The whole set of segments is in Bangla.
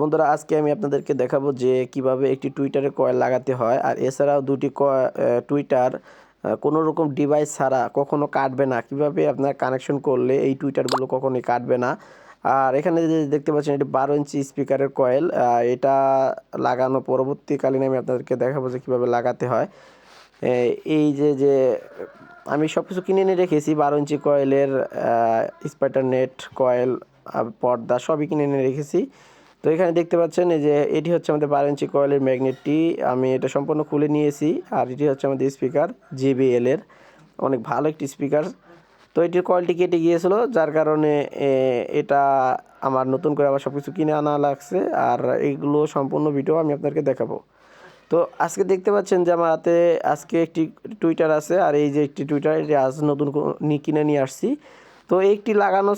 বন্ধুরা, আজকে আমি আপনাদেরকে দেখাবো যে কীভাবে একটি টুইটারে কয়েল লাগাতে হয়। আর এছাড়াও দুটি টুইটার কোনো রকম ডিভাইস ছাড়া কখনো কাটবে না। কীভাবে আপনার কানেকশন করলে এই টুইটারগুলো কখনোই কাটবে না। আর এখানে যে দেখতে পাচ্ছেন, এটি বারো ইঞ্চি স্পিকারের কয়েল এটা লাগানো পরবর্তীকালীন আমি আপনাদেরকে দেখাবো যে কীভাবে লাগাতে হয়। এই যে যে আমি সব কিছু কিনে নিয়ে রেখেছি, বারো ইঞ্চি কয়েলের স্পাইটার নেট কয়েল পর্দা সবই কিনে নিয়ে রেখেছি। তো এখানে দেখতে পাচ্ছেন এই যে এটি হচ্ছে আমাদের বারো ইঞ্চি কয়েলের ম্যাগনেটটি আমি এটা সম্পূর্ণ খুলে নিয়েছি আর এটি হচ্ছে আমাদের স্পিকার জেবিএল এর। অনেক ভালো একটি স্পিকার। তো এটির কয়েলটি কেটে গিয়েছিল, যার কারণে এটা আমার নতুন করে আবার সব কিছু কিনে আনা লাগছে আর এইগুলো সম্পূর্ণ ভিডিও আমি আপনাদেরকে দেখাবো। তো আজকে দেখতে পাচ্ছেন যে আমার হাতে আজকে একটি টুইটার আছে আর এই যে একটি টুইটার, এটি আজ নতুন কিনে নিয়ে আসছি। তো একটি লাগানো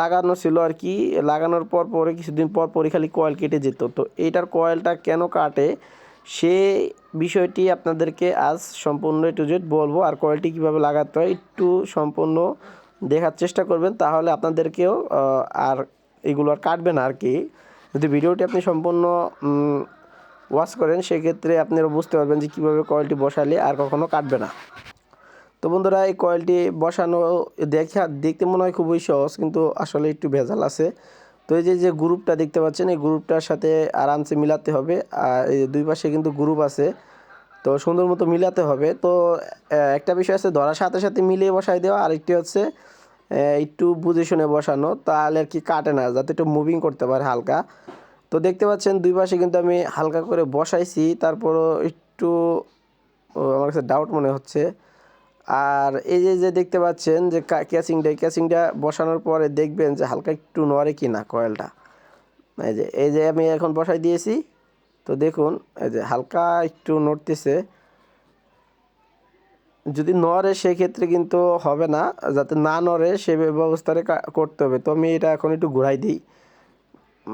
লাগানো ছিল আর কি। লাগানোর পর পরে কিছুদিন পর পরই খালি কয়েল কেটে যেত। তো এইটার কয়েলটা কেন কাটে সে বিষয়টি আপনাদেরকে আজ সম্পূর্ণ একটু জেড বলব। আর কয়েলটি কীভাবে লাগাতে হয় একটু সম্পূর্ণ দেখার চেষ্টা করবেন। তাহলে আপনাদেরকেও আর এগুলো আর কাটবে না আর কি। যদি ভিডিওটি আপনি সম্পূর্ণ ওয়াশ করেন, সেক্ষেত্রে আপনারা বুঝতে পারবেন যে কীভাবে কয়েলটি বসালে আর কখনও কাটবে না। তো বন্ধুরা, এই কয়েলটি বসানো দেখা দেখতে মনে হয় খুবই সহজ, কিন্তু আসলে একটু ভেজাল আছে। তো এই যে যে গ্রুপটা দেখতে পাচ্ছেন, এই গ্রুপটার সাথে আরামসে মিলাতে হবে। আর এই দুই পাশে কিন্তু গ্রুপ আছে, তো সুন্দর মতো মিলাতে হবে। তো একটা বিষয় আছে, ধরার সাথে সাথে মিলিয়ে বসাই দেওয়া। আরেকটি হচ্ছে একটু বুঝে শুনে বসানো, তাহলে আর কি কাটে না, যাতে একটু মুভিং করতে পারে হালকা। তো দেখতে পাচ্ছেন, দুই পাশে কিন্তু আমি হালকা করে বসাইছি। তারপরও একটু আমার কাছে ডাউট মনে হচ্ছে। আর এই যে যে দেখতে পাচ্ছেন যে ক্যাসিংটা, এই ক্যাসিংটা বসানোর পরে দেখবেন যে হালকা একটু নড়ে কি না কয়েলটা। এই যে এই যে আমি এখন বসাই দিয়েছি। তো দেখুন, এই যে হালকা একটু নড়তেছে। যদি নড়ে সেক্ষেত্রে কিন্তু হবে না, যাতে না নড়ে সে ব্যবস্থাটা করতে হবে। তো আমি এটা এখন একটু ঘুরাই দিই।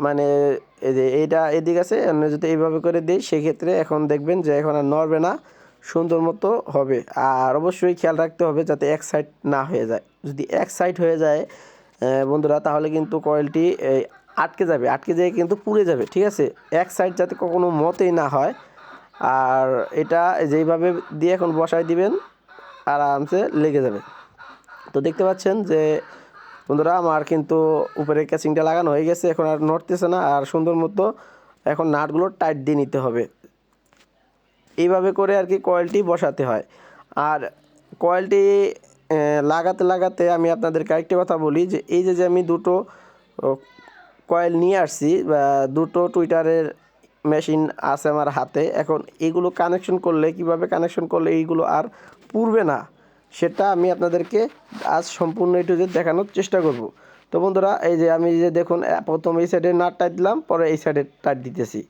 মানে এই যে এইটা এদিক আছে যদি এইভাবে করে দিই, সেক্ষেত্রে এখন দেখবেন যে এখন আর নড়বে না। সুন্দর মতো হবে। আর অবশ্যই খেয়াল রাখতে হবে যাতে এক সাইড না হয়ে যায়। যদি এক সাইড হয়ে যায় বন্ধুরা, তাহলে কিন্তু কয়েলটি আটকে যাবে। আটকে যেয়ে কিন্তু পুড়ে যাবে, ঠিক আছে? এক সাইড যাতে কখনো মতেই না হয়। আর এটা যেইভাবে দিয়ে এখন বসাই দিবেন, আরামসে লেগে যাবে। তো দেখতে পাচ্ছেন যে, বন্ধুরা, আমার কিন্তু উপরে ক্যাচিংটা লাগানো হয়ে গেছে। এখন আর নড়তেছে না। আর সুন্দর মতো এখন নাটগুলো টাইট দিয়ে নিতে হবে। এইভাবে করে আর কি কয়েলটি বসাতে হয়। আর কয়েলটি লাগাতে লাগাতে আমি আপনাদেরকে আরেকটি কথা বলি যে, এই যে যে আমি দুটো কয়েল নিয়ে আসছি, বা দুটো টুইটারের মেশিন আছে আমার হাতে, এখন এগুলো কানেকশন করলে, কীভাবে কানেকশন করলে এইগুলো আর পুরবে না, সেটা আমি আপনাদেরকে আজ সম্পূর্ণ একটু যে দেখানোর চেষ্টা করব। তো বন্ধুরা, এই যে আমি যে দেখুন প্রথম এই সাইডে নাট টাইট দিলাম, পরে এই সাইডে টাইট দিতেছি।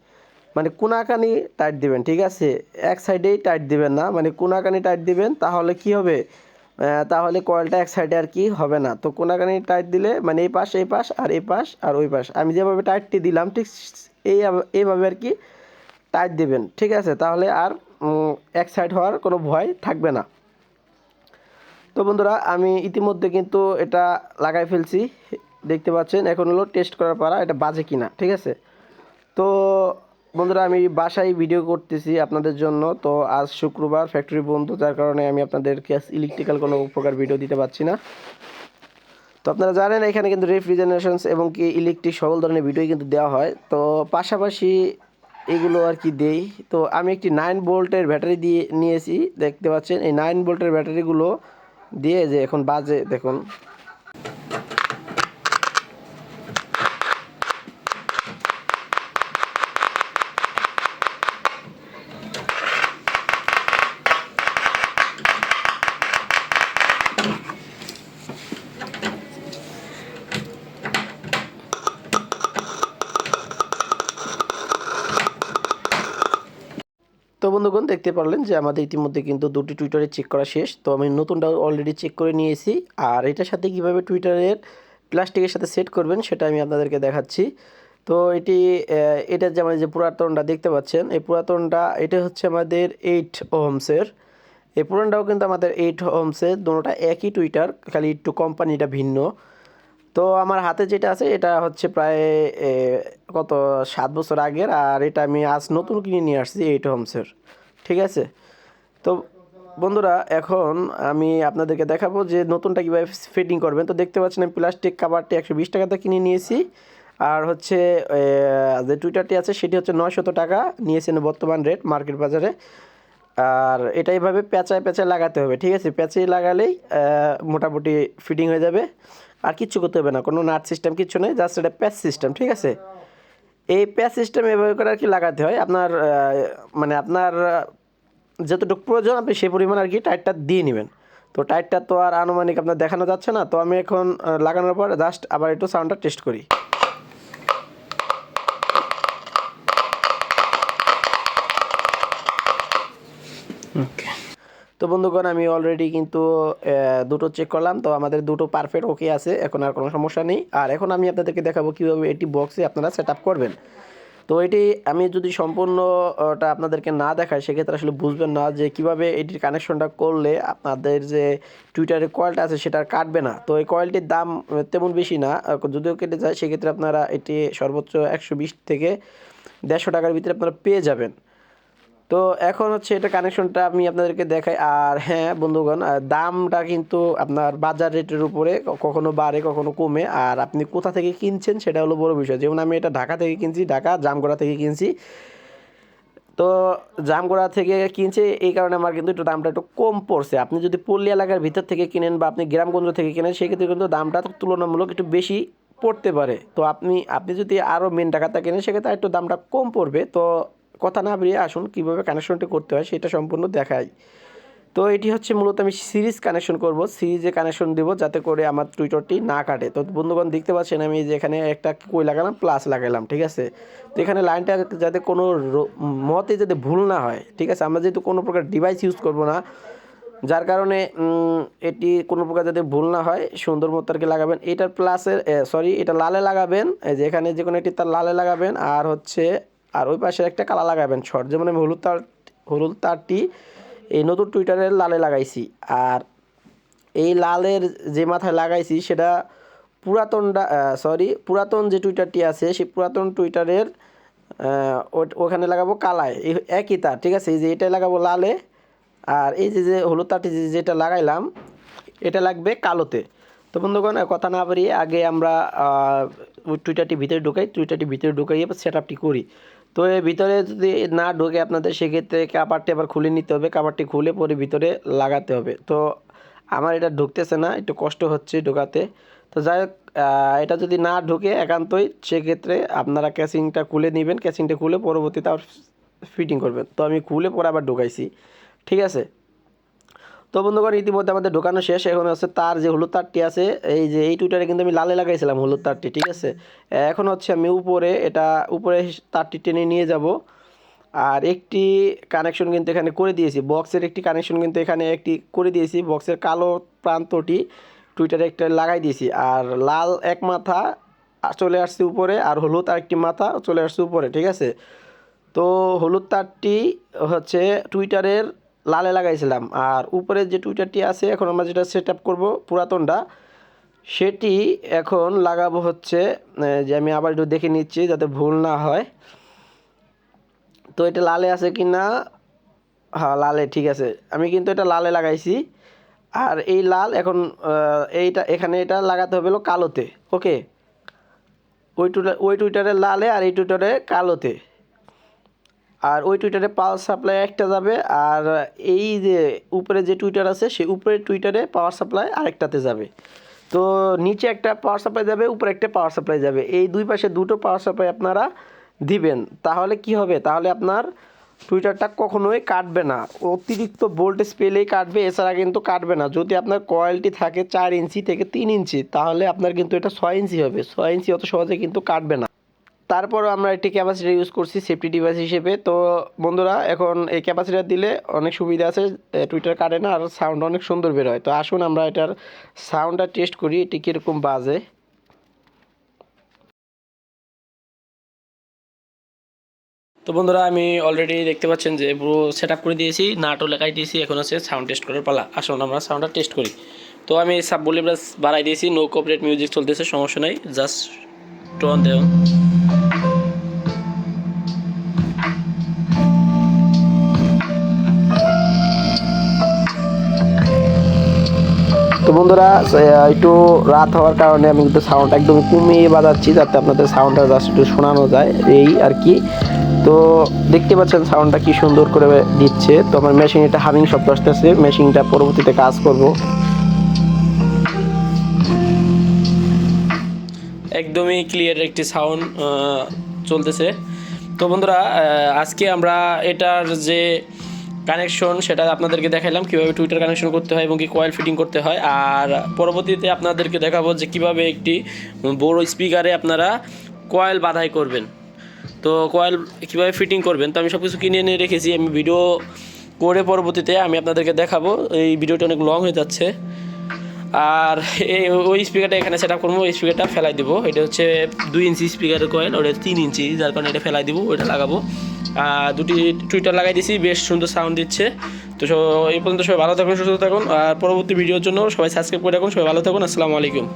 মানে কোনাকানি টাইট দিবেন, ঠিক আছে? এক সাইডেই টাইট দিবেন না মানে কোনাকানি টাইট দিবেন, তাহলে কি হবে? তাহলে কয়েলটা এক সাইডে আর কি হবে না। তো কোনাকানি টাইট দিলে মানে এই পাশ এই পাশ, আর এই পাশ, আর ওই পাশ। আমি যেভাবে টাইটটি দিলাম, ঠিক এই এইভাবে আর কি টাইট দিবেন, ঠিক আছে? তাহলে আর এক সাইড হওয়ার কোনো ভয় থাকবে না। তো বন্ধুরা, আমি ইতিমধ্যে কিন্তু এটা লাগাই ফেলছি, দেখতে পাচ্ছেন? এখন হলো টেস্ট করার পারা এটা বাজে কিনা, ঠিক আছে? তো বন্ধুরা, আমি বাসায় ভিডিও করতেছি আপনাদের জন্য। তো আজ শুক্রবার ফ্যাক্টরি বন্ধ, যার কারণে আমি আপনাদেরকে ইলেকট্রিক্যাল কোনো প্রকার ভিডিও দিতে পারছি না। তো আপনারা জানেন, এখানে কিন্তু রেফ্রিজারেশনস এবং কি ইলেকট্রিক সকল ধরনের ভিডিওই কিন্তু দেওয়া হয়। তো পাশাপাশি এগুলো আর কি দেই। তো আমি একটি নাইন ভোল্টের ব্যাটারি দিয়ে নিয়েছি, দেখতে পাচ্ছেন? এই নাইন ভোল্টের ব্যাটারিগুলো দিয়ে যে এখন বাজে, দেখুন। তো বন্ধুগণ দেখতে পারলেন যে আমাদের ইতিমধ্যে কিন্তু দুটি টুইটারে চেক করা শেষ। তো আমি নতুনটা অলরেডি চেক করে নিয়েছি। আর এটার সাথে কীভাবে টুইটারের প্লাস্টিকের সাথে সেট করবেন সেটা আমি আপনাদেরকে দেখাচ্ছি। তো এটি এটার যে আমাদের যে পুরাতনটা দেখতে পাচ্ছেন, এই পুরাতনটা, এটা হচ্ছে আমাদের এইট ওহমসের এই পুরানটাও কিন্তু আমাদের এইট ওহমসের দুটোটা একই টুইটার খালি একটু কোম্পানিটা ভিন্ন। তো আমার হাতে যেটা আছে, এটা হচ্ছে প্রায় কত, সাত বছর আগের, আর এটা আমি আজ নতুন কিনে নিয়ে আসছি এইট হোমসের ঠিক আছে? তো বন্ধুরা, এখন আমি আপনাদেরকে দেখাবো যে নতুনটা কীভাবে ফিটিং করবেন। তো দেখতে পাচ্ছেন আমি প্লাস্টিক কাভারটি একশো বিশ টাকাতে কিনে নিয়েছি। আর হচ্ছে যে টুইটারটি আছে, সেটি হচ্ছে নয়শত টাকা। নিয়েছেন বর্তমান রেট মার্কেট বাজারে। আর এটা এইভাবে প্যাঁচায় প্যাঁচায় লাগাতে হবে। ঠিক আছে? পেঁচিয়ে লাগালেই মোটামুটি ফিটিং হয়ে যাবে। আর কিচ্ছু করতে হবে না, কোনো নাট সিস্টেম কিচ্ছু নেই জাস্ট এটা প্যাচ সিস্টেম ঠিক আছে? এই প্যাচ সিস্টেম এভাবে করে আর কি লাগাতে হয়। আপনার মানে আপনার যতটুকু প্রয়োজন, আপনি সেই পরিমাণ আর কি টায়ারটা দিয়ে নেবেন। তো টাইটটা তো আর আনুমানিক আপনার দেখানো যাচ্ছে না, তো আমি এখন লাগানোর পর জাস্ট আবার একটু সাউন্ডটা টেস্ট করি। তো বন্ধুগণ, আমি অলরেডি কিন্তু দুটো চেক করলাম। তো আমাদের দুটো পারফেক্ট ওকে আছে, এখন আর কোনো সমস্যা নেই। আর এখন আমি আপনাদেরকে দেখাবো কীভাবে এটি বক্সে আপনারা সেট করবেন। তো এটি আমি যদি সম্পূর্ণ ওটা আপনাদেরকে না দেখাই, সেক্ষেত্রে আসলে বুঝবেন না যে কীভাবে এটির কানেকশনটা করলে আপনাদের যে টুইটারের কয়েলটা আছে, সেটা কাটবে না। তো এই কয়েলটির দাম তেমন বেশি না, যদিও কেটে যায়, সেক্ষেত্রে আপনারা এটি সর্বোচ্চ একশো বিশ থেকে দেড়শো টাকার ভিতরে আপনারা পেয়ে যাবেন। তো এখন হচ্ছে এটা কানেকশনটা আমি আপনাদেরকে দেখাই। আর হ্যাঁ বন্ধুগণ দামটা কিন্তু আপনার বাজার রেটের উপরে কখনো বাড়ে, কখনো কমে। আর আপনি কোথা থেকে কিনছেন সেটা হলো বড় বিষয়। যেমন আমি এটা ঢাকা থেকে কিনছি, ঢাকা জামগড়া থেকে কিনছি। তো জামগড়া থেকে কিনছে, এই কারণে আমার কিন্তু একটু দামটা একটু কম পড়ছে। আপনি যদি পল্লী এলাকার ভিতর থেকে কিনেন বা আপনি গ্রামগঞ্জ থেকে কিনেন, সেক্ষেত্রে কিন্তু দামটা তুলনামূলক একটু বেশি পড়তে পারে। তো আপনি আপনি যদি আরও মেন টাকাতে কিনেন, সেক্ষেত্রে একটু দামটা কম পড়বে। তো কথা না বেরিয়ে আসুন কীভাবে কানেকশনটি করতে হয় সেটা সম্পূর্ণ দেখাই। তো এটি হচ্ছে মূলত আমি সিরিজ কানেকশন করব সিরিজে কানেকশন দেবো যাতে করে আমার টুইটারটি না কাটে। তো বন্ধুগণ দেখতে পাচ্ছেন আমি যে এখানে একটা কই লাগালাম প্লাস লাগালাম, ঠিক আছে? তো এখানে লাইনটা যাতে কোনো মতে যাতে ভুল না হয়, ঠিক আছে? আমরা যেহেতু কোনো প্রকার ডিভাইস ইউজ করব না, যার কারণে এটি কোনো প্রকার যাতে ভুল না হয়, সুন্দর মতো আর কি লাগাবেন। এটার প্লাসের সরি এটা লালে লাগাবেন যে এখানে যে কোনো একটি তার লালে লাগাবেন, আর হচ্ছে আর ওই পাশে একটা কালা লাগাবেন শর্ট। যেমন আমি হলুদ তার হলুদ তারটি এই নতুন টুইটারের লালে লাগাইছি। আর এই লালের যে মাথায় লাগাইছি সেটা পুরাতনটা সরি পুরাতন যে টুইটারটি আছে, সেই পুরাতন টুইটারের ওখানে লাগাবো কালায়। এই একই তার, ঠিক আছে? এই যে এটা লাগাবো লালে। আর এই যে যে হলুদ তারটি যেটা লাগাইলাম, এটা লাগবে কালোতে। তো বন্ধুগণ, কথা না বাড়িয়ে আগে আমরা টুইটারটি ভিতরে ঢুকাই, টুইটারটি ভিতরে ঢুকাইয়ে সেট আপটি করি। তো এর ভিতরে যদি না ঢোকে আপনাদের, সেক্ষেত্রে কাবারটি আবার খুলে নিতে হবে। কাবারটি খুলে পরে ভিতরে লাগাতে হবে। তো আমার এটা ঢুকতেছে না, একটু কষ্ট হচ্ছে ঢোকাতে। তো যাই হোক এটা যদি না ঢুকে একান্তই, সেক্ষেত্রে আপনারা ক্যাসিংটা খুলে নেবেন। ক্যাসিংটা খুলে পরবর্তীতে আবার ফিটিং করবেন। তো আমি খুলে পরে আবার ঢুকাইছি। ঠিক আছে? তো বন্ধুগণ, ইতিমধ্যে আমাদের ঢোকানো শেষ। এখন হচ্ছে তার যে হলুদ তারটি আছে, এই যে এই টুইটারে কিন্তু আমি লালে লাগাইছিলাম হলুদ তারটি, ঠিক আছে? এখন হচ্ছে আমি উপরে, এটা উপরে তারটি টেনে নিয়ে যাব। আর একটি কানেকশন কিন্তু এখানে করে দিয়েছি। বক্সের একটি কানেকশন কিন্তু এখানে একটি করে দিয়েছি। বক্সের কালো প্রান্তটি টুইটারে একটা লাগাই দিয়েছি। আর লাল এক মাথা চলে আসছে উপরে, আর হলুদ আরেকটি মাথা চলে আসছে উপরে, ঠিক আছে? তো হলুদ তারটি হচ্ছে টুইটারের লালে লাগাইছিলাম। আর উপরে যে টুইটারটি আছে, এখন আমরা যেটা সেট আপ করব পুরাতনটা, সেটি এখন লাগাবো হচ্ছে যে আমি আবার একটু দেখে নিচ্ছি যাতে ভুল না হয়। তো এটা লালে আছে কি না? হ্যাঁ লালে, ঠিক আছে। আমি কিন্তু এটা লালে লাগাইছি। আর এই লাল এখন এইটা, এখানে এটা লাগাতে হবে কালোতে, ওকে? ওই টুইটার, ওই টুইটারে লালে আর এই টুইটারে কালোতে। আর ওই টুইটারে পাওয়ার সাপ্লাই একটা যাবে, আর এই যে উপরে যে টুইটার আছে, সেই উপরের টুইটারে পাওয়ার সাপ্লাই আরেকটাতে যাবে। তো নিচে একটা পাওয়ার সাপ্লাই যাবে, উপরে একটা পাওয়ার সাপ্লাই যাবে। এই দুই পাশে দুটো পাওয়ার সাপ্লাই আপনারা দিবেন। তাহলে কি হবে? তাহলে আপনার টুইটারটা কখনোই কাটবে না। অতিরিক্ত ভোল্টেজ পেলেই কাটবে, এছাড়া কিন্তু কাটবে না। যদি আপনার কয়েলটি থাকে চার ইঞ্চি থেকে তিন ইঞ্চি, তাহলে আপনার কিন্তু এটা ছয় ইঞ্চি হবে। ছয় ইঞ্চি অত সহজে কিন্তু কাটবে না। তারপরও আমরা একটি ক্যাপাসিটার ইউজ করছি সেফটি ডিভাইস হিসেবে। তো বন্ধুরা, এখন এই ক্যাপাসিটার দিলে অনেক সুবিধা আছে টুইটার কাটে না, আর সাউন্ড অনেক সুন্দর বের হয়। তো আসুন আমরা এটার সাউন্ডটা টেস্ট করি, এটি কীরকম বাজে। তো বন্ধুরা, আমি অলরেডি দেখতে পাচ্ছেন যে পুরো সেট আপ করে দিয়েছি, নাটও লেখাই দিয়েছি, এখন হচ্ছে সাউন্ড টেস্ট করার পালা। আসুন আমরা সাউন্ডটা টেস্ট করি। তো আমি সাব ভলিউমটা বাড়াই দিয়েছি নো কপারেট মিউজিক চলতেছে, সমস্যা নাই জাস্ট টোন দেও তো বন্ধুরা একটু রাত হওয়ার কারণে আমি কিন্তু সাউন্ড একদম কমিয়ে বাজাচ্ছি যাতে আপনাদের সাউন্ডটা জাস্ট একটু শোনানো যায়। এই আর কি। তো দেখতে পাচ্ছেন সাউন্ডটা কি সুন্দর করে দিচ্ছে। তো আমার মেশিন এটা হামিং শব্দ আসতেছে। মেশিনটা পরবর্তীতে কাজ করব। একদমই ক্লিয়ার একটি সাউন্ড চলতেছে। তো বন্ধুরা আজকে আমরা এটার যে কানেকশন সেটা আপনাদেরকে দেখাইলাম, কীভাবে টুইটার কানেকশন করতে হয় এবং কি কয়েল ফিটিং করতে হয়। আর পরবর্তীতে আপনাদেরকে দেখাবো যে কীভাবে একটি বড় স্পিকারে আপনারা কয়েল বাধাই করবেন। তো কয়েল কীভাবে ফিটিং করবেন, তো আমি সব কিছু কিনে এনে রেখেছি, আমি ভিডিও করে পরবর্তীতে আমি আপনাদেরকে দেখাবো। এই ভিডিওটা অনেক লং হয়ে যাচ্ছে। আর এই, ওই স্পিকারটা এখানে সেট আপ করব, ওই স্পিকারটা ফেলাই দিব। এটা হচ্ছে দুই ইঞ্চি স্পিকারের কয়েল ওটা তিন ইঞ্চি যার কারণে এটা ফেলাই দিব ওইটা লাগাবো। দুটি টুইটার লাগাই দিছি, বেশ সুন্দর সাউন্ড দিচ্ছে। তো এই পর্যন্ত সবাই ভালো থাকুন, সুস্থ থাকুন, আর পরবর্তী ভিডিওর জন্য সবাই সাবস্ক্রাইব করে রাখুন, সবাই ভালো থাকুন, আসসালামু আলাইকুম।